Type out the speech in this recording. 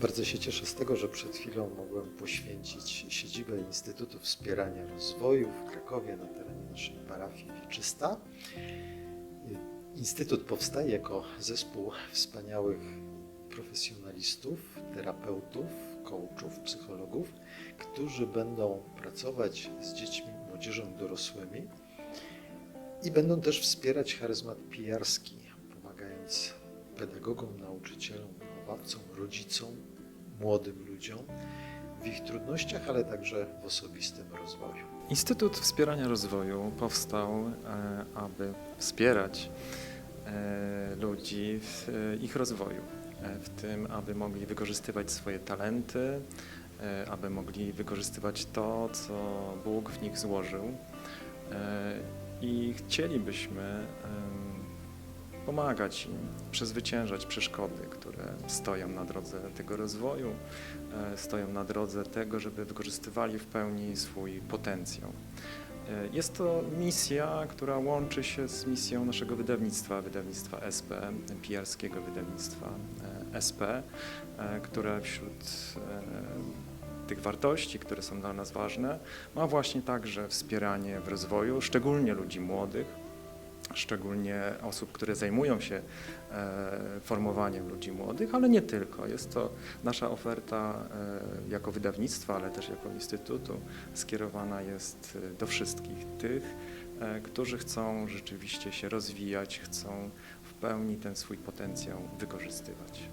Bardzo się cieszę z tego, że przed chwilą mogłem poświęcić siedzibę Instytutu Wspierania Rozwoju w Krakowie na terenie naszej parafii Wieczysta. Instytut powstaje jako zespół wspaniałych profesjonalistów, terapeutów, coachów, psychologów, którzy będą pracować z dziećmi, młodzieżą, dorosłymi i będą też wspierać charyzmat pijarski, pomagając pedagogom, nauczycielom, wychowawcom, rodzicom, młodym ludziom w ich trudnościach, ale także w osobistym rozwoju. Instytut Wspierania Rozwoju powstał, e, aby wspierać e, ludzi w e, ich rozwoju, w tym, aby mogli wykorzystywać swoje talenty, aby mogli wykorzystywać to, co Bóg w nich złożył. I chcielibyśmy pomagać im przezwyciężać przeszkody, które stoją na drodze tego rozwoju, e, stoją na drodze tego, żeby wykorzystywali w pełni swój potencjał. E, Jest to misja, która łączy się z misją naszego wydawnictwa, wydawnictwa SP, pijarskiego wydawnictwa e, SP, które wśród tych wartości, które są dla nas ważne, ma właśnie także wspieranie w rozwoju, szczególnie ludzi młodych, szczególnie osób, które zajmują się e, formowaniem ludzi młodych, ale nie tylko. Jest to nasza oferta e, jako wydawnictwa, ale też jako instytutu skierowana jest e, do wszystkich tych, którzy chcą rzeczywiście się rozwijać, chcą w pełni ten swój potencjał wykorzystywać.